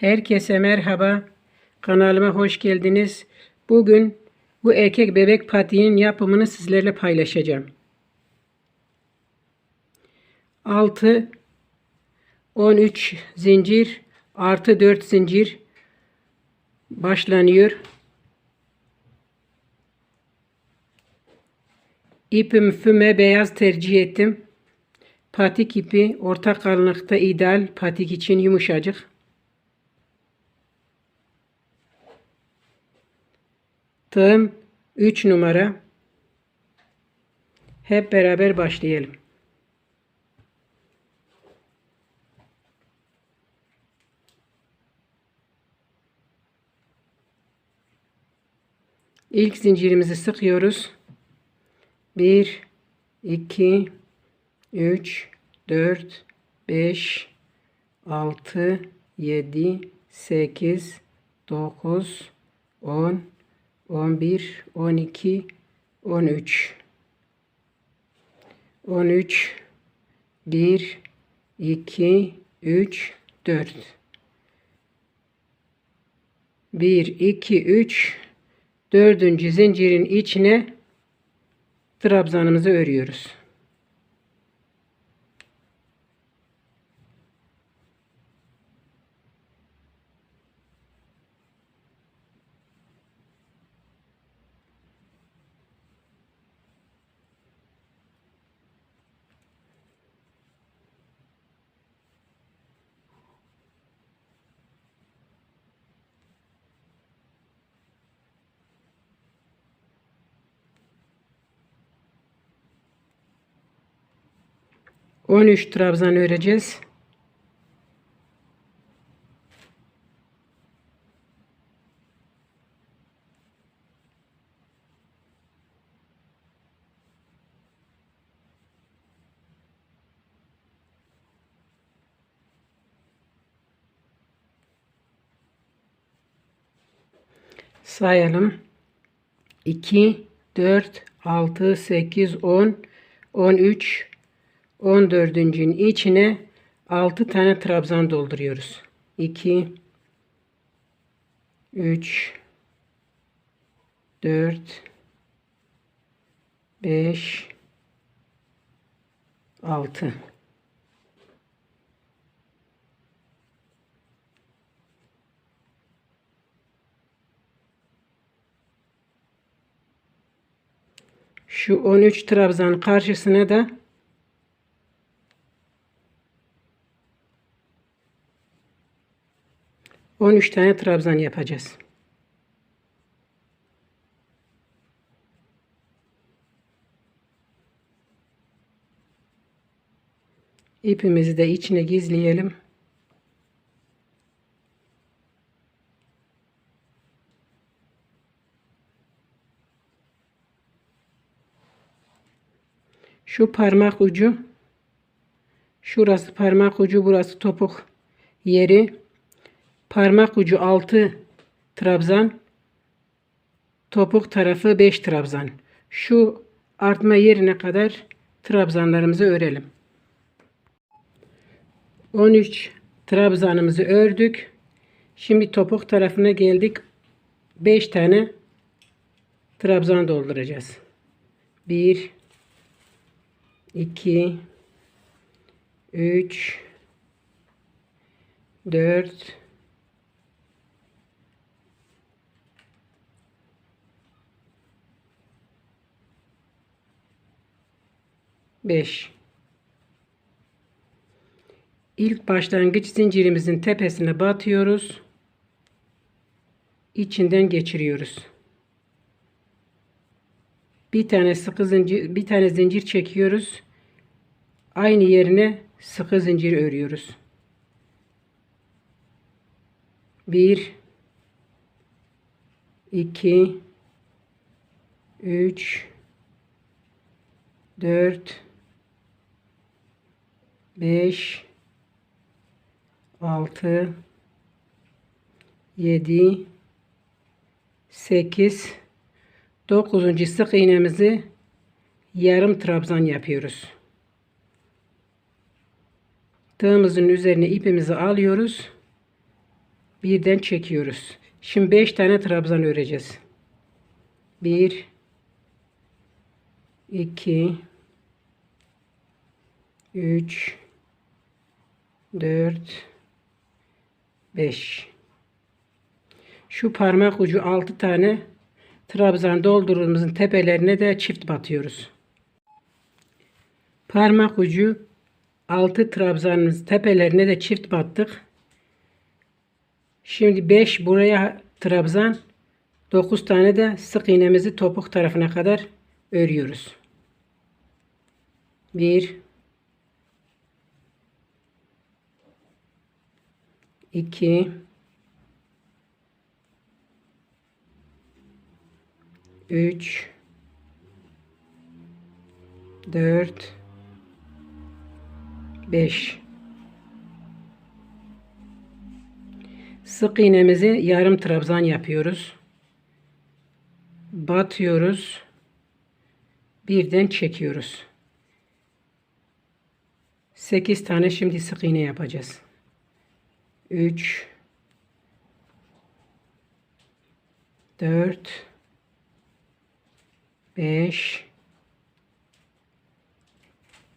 Herkese merhaba. Kanalıma hoş geldiniz. Bugün bu erkek bebek patiğin yapımını sizlerle paylaşacağım. 6 13 zincir artı 4 zincir başlanıyor. İpim füme beyaz tercih ettim. Patik ipi orta kalınlıkta ideal patik için yumuşacık. Tığım 3 numara. Hep beraber başlayalım. İlk zincirimizi sıkıyoruz. 1 2 3 4 5 6 7 8 9 10 11 12 13 13 1 2 3 4 1 2 3 dördüncü zincirin içine trabzanımızı örüyoruz. On üç trabzan öreceğiz. sayalım. 2, 4, 6, 8, 10, 13, 14'üncünün içine 6 tane trabzan dolduruyoruz. 2, 3, 4, 5, 6. Şu 13 trabzan karşısına da on üç tane trabzan yapacağız. İpimizi de içine gizleyelim. Şu parmak ucu şurası parmak ucu burası topuk yeri parmak ucu 6 trabzan topuk tarafı 5 trabzan. Şu artma yerine kadar trabzanlarımızı örelim. 13 trabzanımızı ördük. Şimdi topuk tarafına geldik. 5 tane trabzan dolduracağız. 1 2 3 4 5 İlk başlangıç zincirimizin tepesine batıyoruz. İçinden geçiriyoruz. Bir tane sıkı zincir, bir tane zincir çekiyoruz. Aynı yerine sıkı zincir örüyoruz. Bir, iki, üç, dört, beş, altı, yedi, sekiz, dokuzuncu sık iğnemizi yarım trabzan yapıyoruz. Tığımızın üzerine ipimizi alıyoruz. Birden çekiyoruz. Şimdi 5 tane trabzan öreceğiz. 1 2 3 4 5 Şu parmak ucu 6 tane trabzan doldurduğumuzun tepelerine de çift batıyoruz. Parmak ucu 6 trabzanımız tepelerine de çift battık. Şimdi 5 buraya trabzan 9 tane de sık iğnemizi topuk tarafına kadar örüyoruz. 1 2 3 4 5 Sık iğnemizi yarım trabzan yapıyoruz. Batıyoruz. Birden çekiyoruz. 8 tane şimdi sık iğne yapacağız. 3 4 5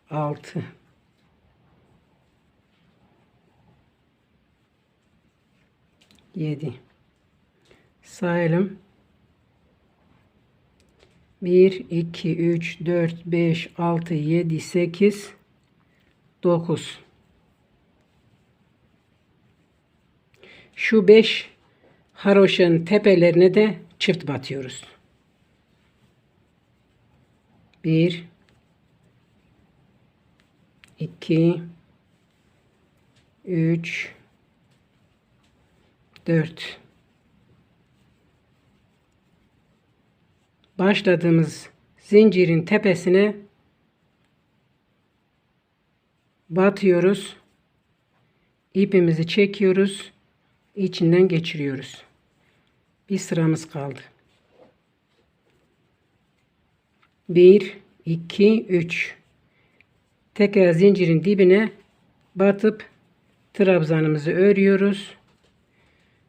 6 7 sayalım. 1 2 3 4 5 6 7 8 9 şu 5 haroşanın tepelerine de çift batıyoruz 1 2 3 4 başladığımız zincirin tepesine batıyoruz. ipimizi çekiyoruz. İçinden geçiriyoruz. Bir sıramız kaldı. 1 2 3 tekrar zincirin dibine batıp trabzanımızı örüyoruz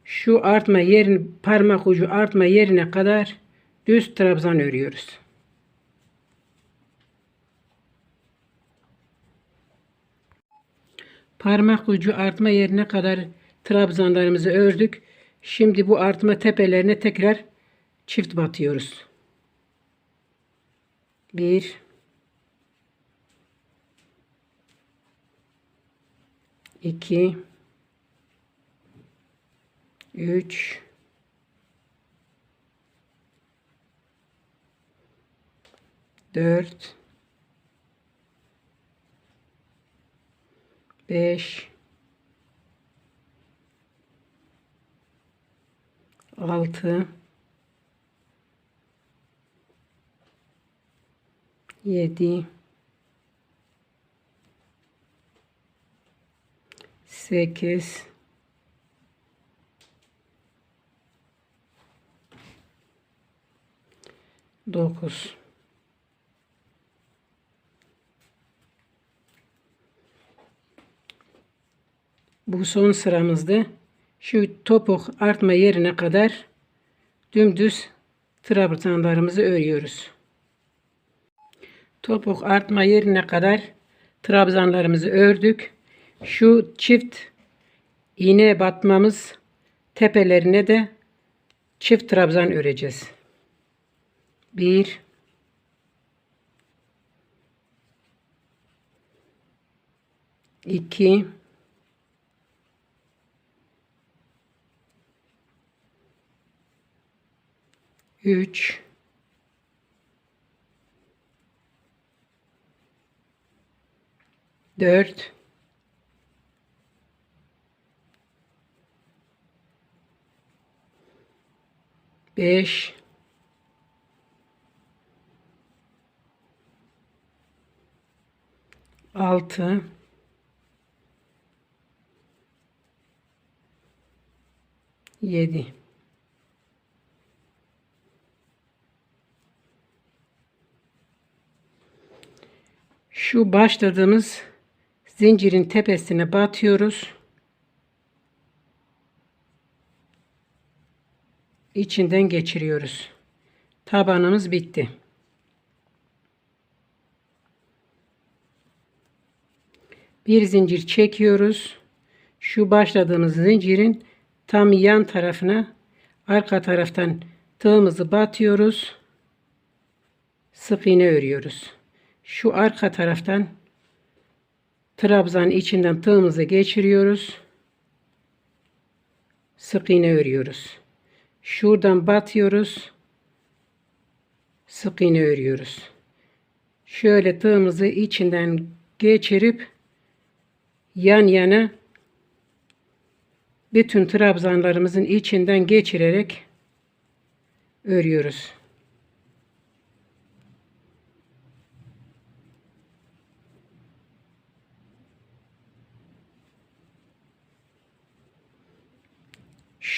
şu artma yerin parmak ucu artma yerine kadar düz trabzan örüyoruz. Parmak ucu artma yerine kadar trabzanlarımızı ördük. Şimdi bu artma tepelerine tekrar çift batıyoruz. 1 2 3 4 5 6 7 8 9 Bu son sıramızda şu topuk artma yerine kadar dümdüz trabzanlarımızı örüyoruz. Topuk artma yerine kadar trabzanlarımızı ördük. Şu çift iğne batmamız tepelerine de çift trabzan öreceğiz. 1 2 3 4 5 6 7 Şu başladığımız zincirin tepesine batıyoruz. içinden geçiriyoruz. Tabanımız bitti. Bir zincir çekiyoruz. Şu başladığımız zincirin tam yan tarafına arka taraftan tığımızı batıyoruz. Sık iğne örüyoruz. Şu arka taraftan trabzanın içinden tığımızı geçiriyoruz. Sık iğne örüyoruz. Şuradan batıyoruz. Sık iğne örüyoruz. Şöyle tığımızı içinden geçirip yan yana bütün trabzanlarımızın içinden geçirerek örüyoruz.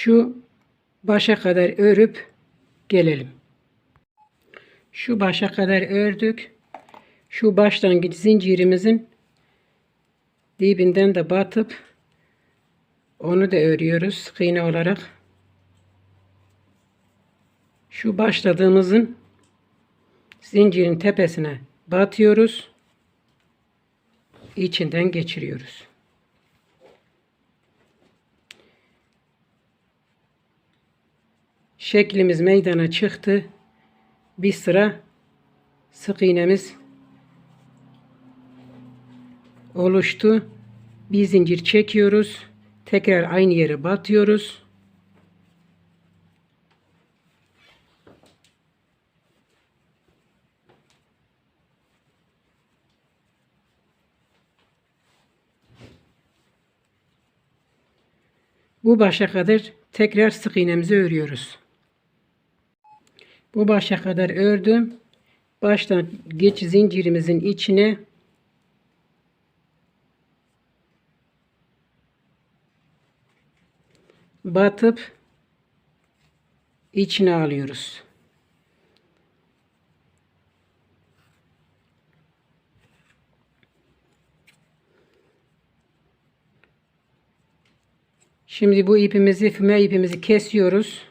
Şu başa kadar örüp gelelim. Şu başa kadar ördük. Şu başlangıç zincirimizin dibinden de batıp onu da örüyoruz sık iğne olarak. Şu başladığımızın zincirin tepesine batıyoruz. içinden geçiriyoruz. Şeklimiz meydana çıktı. Bir sıra sık iğnemiz oluştu. Bir zincir çekiyoruz. Tekrar aynı yere batıyoruz. Bu başa kadar tekrar sık iğnemizi örüyoruz. Bu başa kadar ördüm. Baştan geç zincirimizin içine batıp içine alıyoruz. Şimdi bu ipimizi, füme ipimizi kesiyoruz.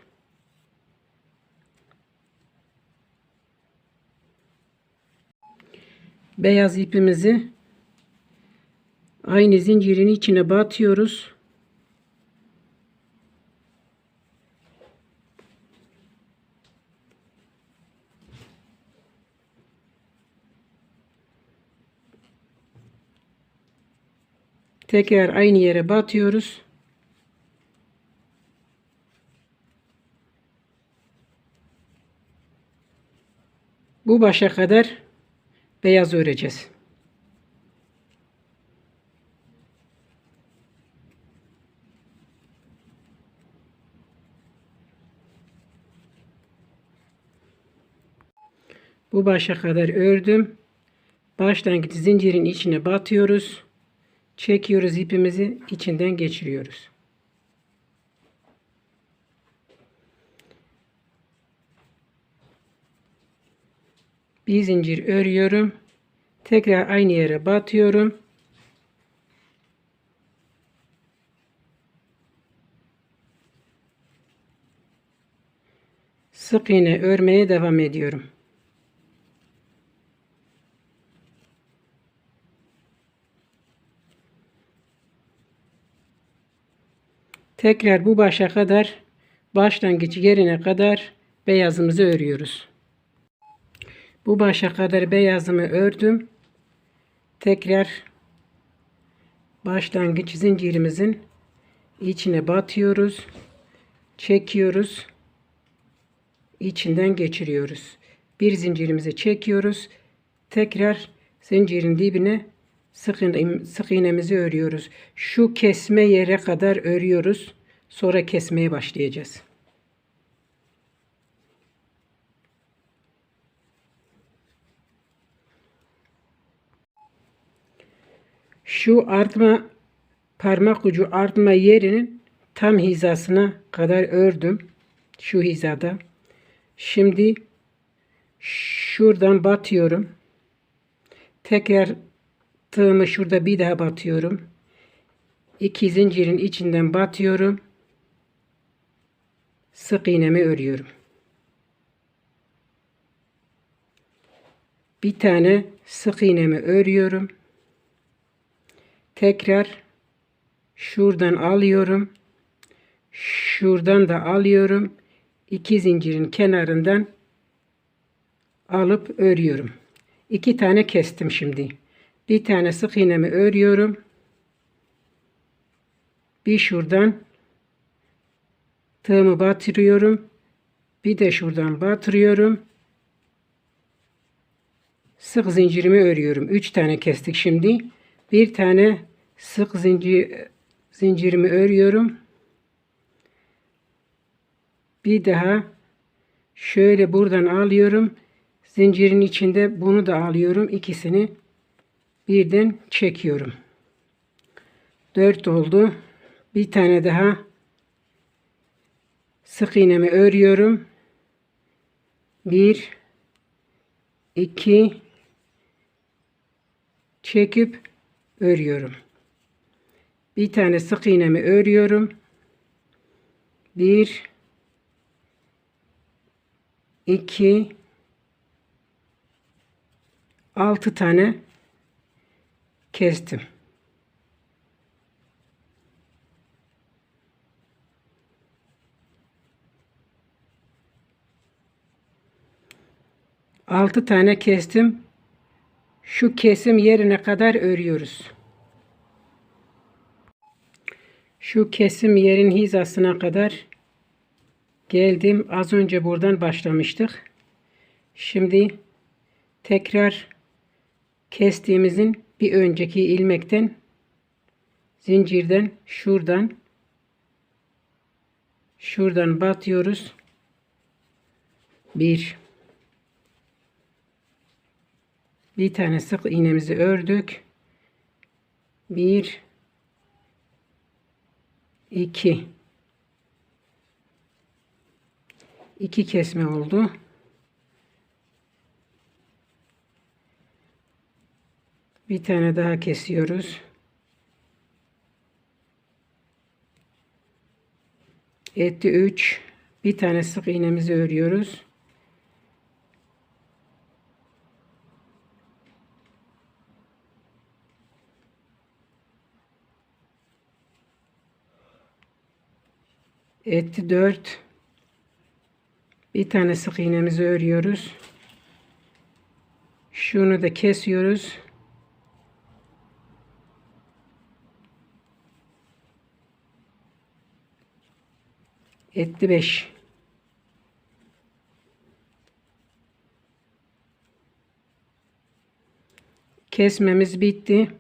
Beyaz ipimizi aynı zincirin içine batıyoruz. Tekrar aynı yere batıyoruz. Bu başa kadar beyaz öreceğiz. Bu başa kadar ördüm. Başlangıç zincirin içine batıyoruz. Çekiyoruz ipimizi içinden geçiriyoruz. Bir zincir örüyorum. Tekrar aynı yere batıyorum. Sık iğne örmeye devam ediyorum. Tekrar bu başa kadar başlangıç yerine kadar beyazımızı örüyoruz. Bu başa kadar beyazımı ördüm. Tekrar başlangıç zincirimizin içine batıyoruz. Çekiyoruz. içinden geçiriyoruz. Bir zincirimizi çekiyoruz. Tekrar zincirin dibine sık, sık iğnemizi örüyoruz. Şu kesme yere kadar örüyoruz. Sonra kesmeye başlayacağız. Şu artma parmak ucu artma yerinin tam hizasına kadar ördüm. Şu hizada. Şimdi şuradan batıyorum. Tekrar tığımı şurada bir daha batıyorum. İki zincirin içinden batıyorum. sık iğnemi örüyorum. Bir tane sık iğnemi örüyorum. Tekrar şuradan alıyorum. Şuradan da alıyorum. İki zincirin kenarından alıp örüyorum. İki tane kestim şimdi. Bir tane sık iğnemi örüyorum. Bir şuradan tığımı batırıyorum. Bir de şuradan batırıyorum. Sık zincirimi örüyorum. Üç tane kestik şimdi. Bir tane sık zincir zincirimi örüyorum. Bir daha şöyle buradan alıyorum. Zincirin içinde bunu da alıyorum. İkisini birden çekiyorum. 4 oldu. Bir tane daha sık iğnemi örüyorum. 1 2 çekip örüyorum. Bir tane sık iğnemi örüyorum. 1 2 6 tane kestim. Altı tane kestim. Şu kesim yerine kadar örüyoruz. Şu kesim yerin hizasına kadar geldim. Az önce buradan başlamıştık. Şimdi tekrar kestiğimizin bir önceki ilmekten zincirden şuradan şuradan batıyoruz. Bir bir tane sık iğnemizi ördük. Bir iki iki kesme oldu. Bir tane daha kesiyoruz. Etti 3. Bir tane sık iğnemizi örüyoruz. Etti 4. Bir tane sık iğnemizi örüyoruz. Şunu da kesiyoruz. Etti 5. Kesmemiz bitti.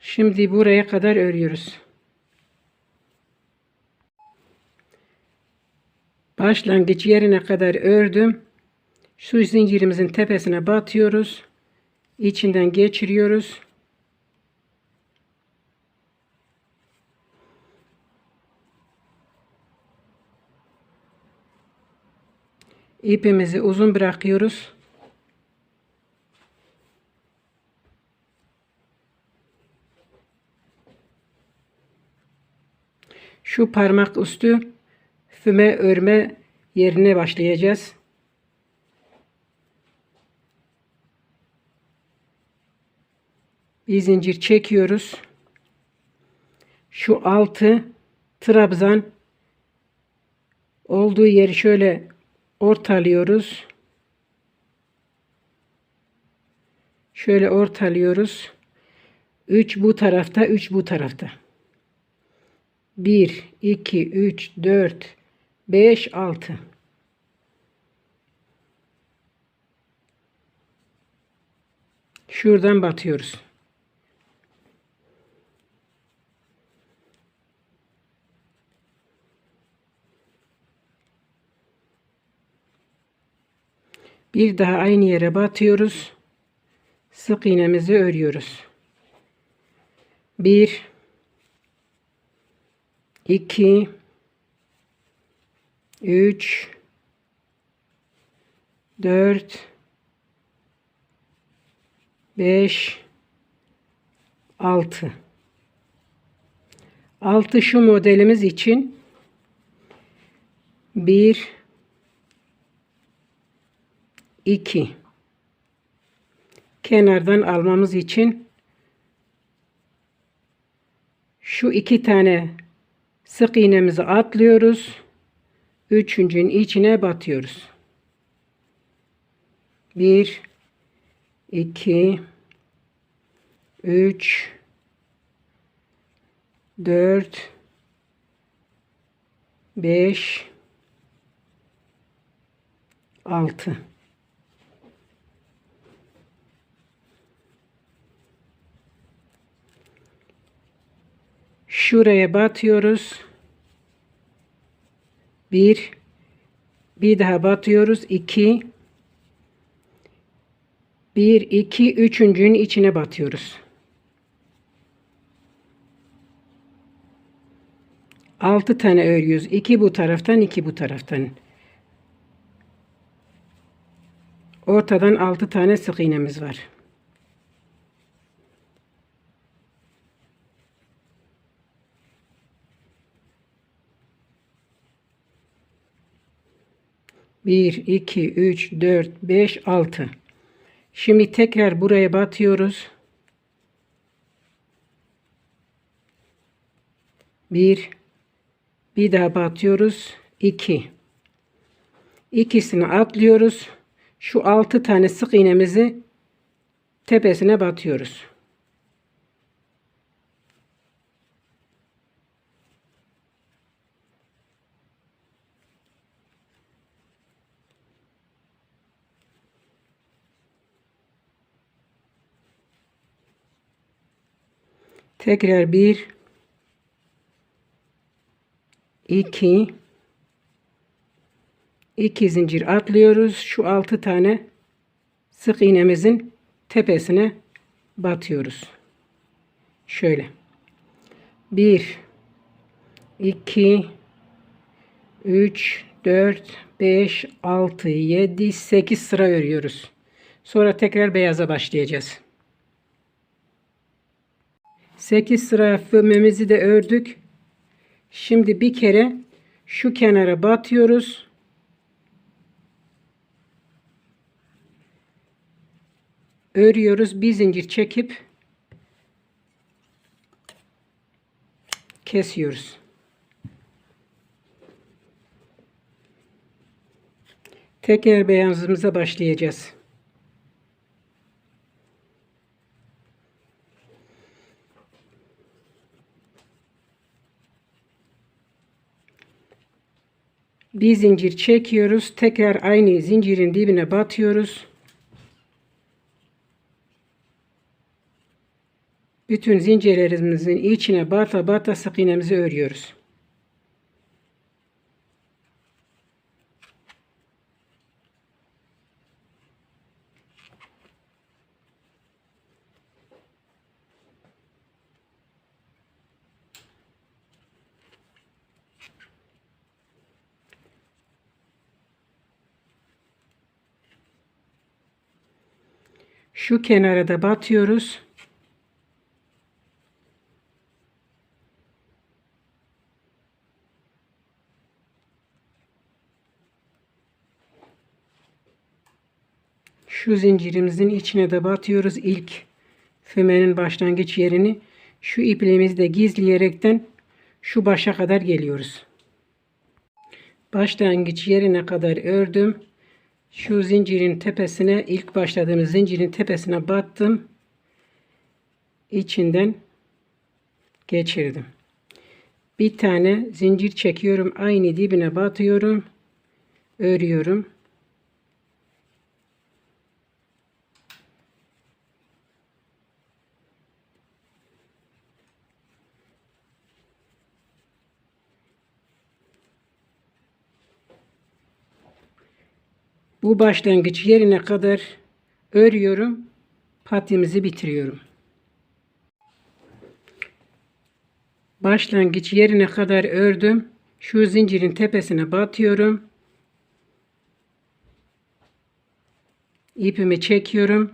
Şimdi buraya kadar örüyoruz. Başlangıç yerine kadar ördüm. Şu zincirimizin tepesine batıyoruz. İçinden geçiriyoruz. İpimizi uzun bırakıyoruz. Şu parmak üstü füme örme yerine başlayacağız. Bir zincir çekiyoruz. Şu altı trabzan olduğu yeri şöyle ortalıyoruz. Şöyle ortalıyoruz. 3 bu tarafta, 3 bu tarafta. 1, 2, 3, 4, 5, 6. Şuradan batıyoruz. Bir daha aynı yere batıyoruz. Sık iğnemizi örüyoruz. 1 2 3 4 5 6 6 şu modelimiz için Bir, iki. Kenardan almamız için şu iki tane sık iğnemizi atlıyoruz. Üçüncünün içine batıyoruz. Bir, iki, üç, dört, beş, altı. Şuraya batıyoruz. Bir. Bir daha batıyoruz. iki. Bir, iki, üçüncünün içine batıyoruz. Altı tane örüyoruz. İki bu taraftan, iki bu taraftan. Ortadan altı tane sık iğnemiz var. Bir, iki, üç, dört, beş, altı. Şimdi tekrar buraya batıyoruz. Bir, bir daha batıyoruz. İki. İkisini atlıyoruz. Şu altı tane sık iğnemizi tepesine batıyoruz. Tekrar bir, iki, iki zincir atlıyoruz. Şu altı tane sık iğnemizin tepesine batıyoruz. Şöyle. Bir, iki, üç, dört, beş, altı, yedi, sekiz sıra örüyoruz. Sonra tekrar beyaza başlayacağız. 8 sıra fümemizi de ördük. Şimdi bir kere şu kenara batıyoruz. Örüyoruz. Bir zincir çekip kesiyoruz. Tekrar beyazımıza başlayacağız. Bir zincir çekiyoruz. Tekrar aynı zincirin dibine batıyoruz. Bütün zincirlerimizin içine bata bata sık iğnemizi örüyoruz. Şu kenara da batıyoruz. Şu zincirimizin içine de batıyoruz ilk fümenin başlangıç yerini. Şu ipliğimizi de gizleyerekten şu başa kadar geliyoruz. Başlangıç yerine kadar ördüm. Şu zincirin tepesine ilk başladığımız zincirin tepesine battım. İçinden geçirdim. Bir tane zincir çekiyorum. Aynı dibine batıyorum. Örüyorum. Bu başlangıç yerine kadar örüyorum. Patimizi bitiriyorum. Başlangıç yerine kadar ördüm. Şu zincirin tepesine batıyorum. İpimi çekiyorum.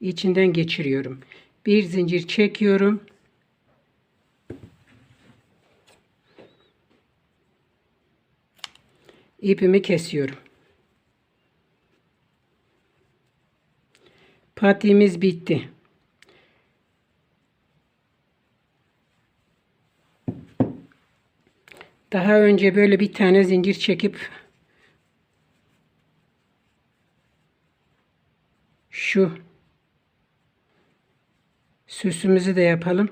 İçinden geçiriyorum. Bir zincir çekiyorum. ipimi kesiyorum. Patiğimiz bitti. Daha önce böyle bir tane zincir çekip şu süsümüzü de yapalım.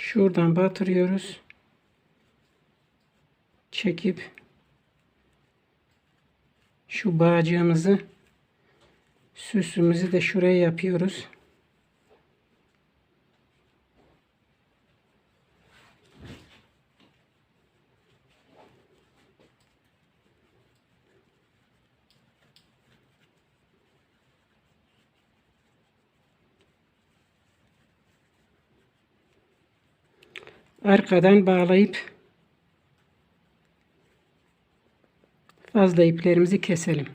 Şuradan batırıyoruz. Çekip şu bağcığımızı süsümüzü de şuraya yapıyoruz. Arkadan bağlayıp fazla iplerimizi keselim.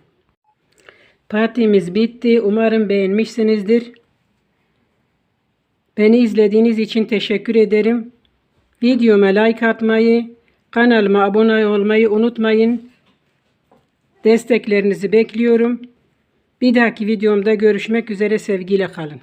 Partimiz bitti. Umarım beğenmişsinizdir. Beni izlediğiniz için teşekkür ederim. Videoma like atmayı, kanalıma abone olmayı unutmayın. Desteklerinizi bekliyorum. Bir dahaki videomda görüşmek üzere sevgiyle kalın.